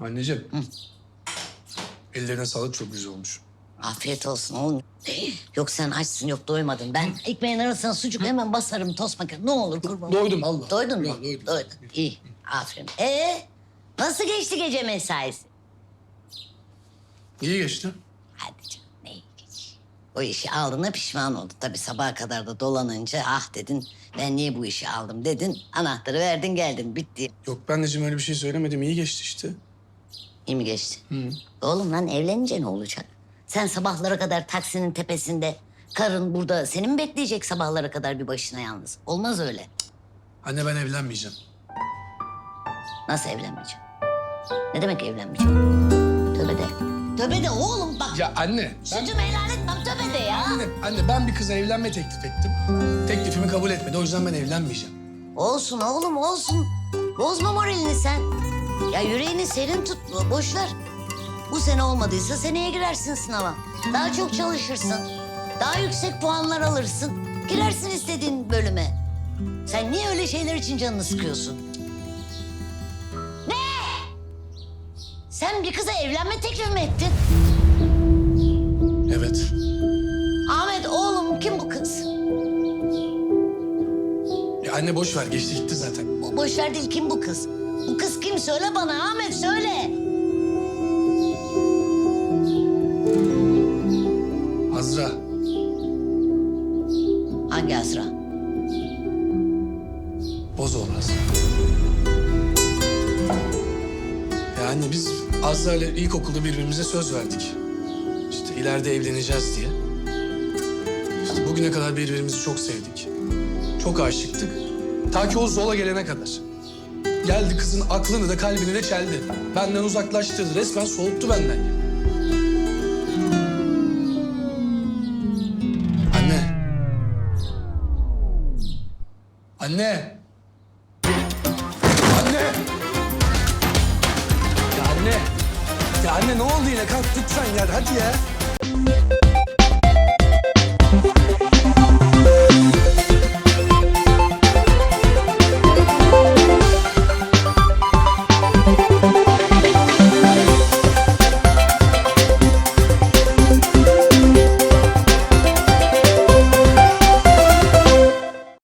Anneciğim. Ellerine sağlık çok güzel olmuş. Afiyet olsun oğlum. Yok sen açsın yok doymadın. Ben ekmeğin arasına sucuk hemen basarım tost makinesi. Ne olur kurban. Doydum Allah. Doydun mu? Ya, doydum. Doydun. İyi. Aferin. Ee, nasıl geçti gece mesaisi? İyi geçti. Hadi canım ne iyi geç. O işi aldığına pişman oldu. Tabii sabaha kadar da dolanınca ah dedin ben niye bu işi aldım dedin. Anahtarı verdin geldin bitti. Yok ben anneciğim öyle bir şey söylemedim. İyi geçti işte. İyi mi geçti? Oğlum lan evlenince ne olacak? Sen sabahlara kadar taksinin tepesinde karın burada seni mi bekleyecek sabahlara kadar bir başına yalnız? Olmaz öyle. Anne ben evlenmeyeceğim. Nasıl evlenmeyeceğim? Ne demek evlenmeyeceğim? Tövbe de. Tövbe de oğlum bak. Ya anne. Ben, Sütümü helal etmem tövbe de ya. anne, anne ben bir kıza evlenme teklif ettim. Teklifimi kabul etmedi. O yüzden ben evlenmeyeceğim. Olsun oğlum olsun. Bozma moralini sen. Ya yüreğini serin tut. Boş ver. Bu sene olmadıysa seneye girersin sınava. Daha çok çalışırsın. Daha yüksek puanlar alırsın. Girersin istediğin bölüme. Sen niye öyle şeyler için canını sıkıyorsun? Ne? Sen bir kıza evlenme teklifi mi ettin? Evet. Ahmet oğlum kim bu kız? Ya anne boş ver. Geçti gitti zaten. Bu boş ver değil kim bu kız? Bu kız kim söyle bana Ahmet söyle. Azra. Hangi Azra? Bozoğlu Azra. Ya anne biz Azra ile ilkokulda birbirimize söz verdik. İşte ileride evleneceğiz diye. İşte bugüne kadar birbirimizi çok sevdik. Çok aşıktık. Ta ki o Zola gelene kadar. Geldi kızın aklını da kalbini de çeldi. Benden uzaklaştırdı. Resmen soğuttu benden. Anne. Anne. Anne. Ya anne. Ya anne ne oldu yine? Kalk lütfen ya. Hadi ya.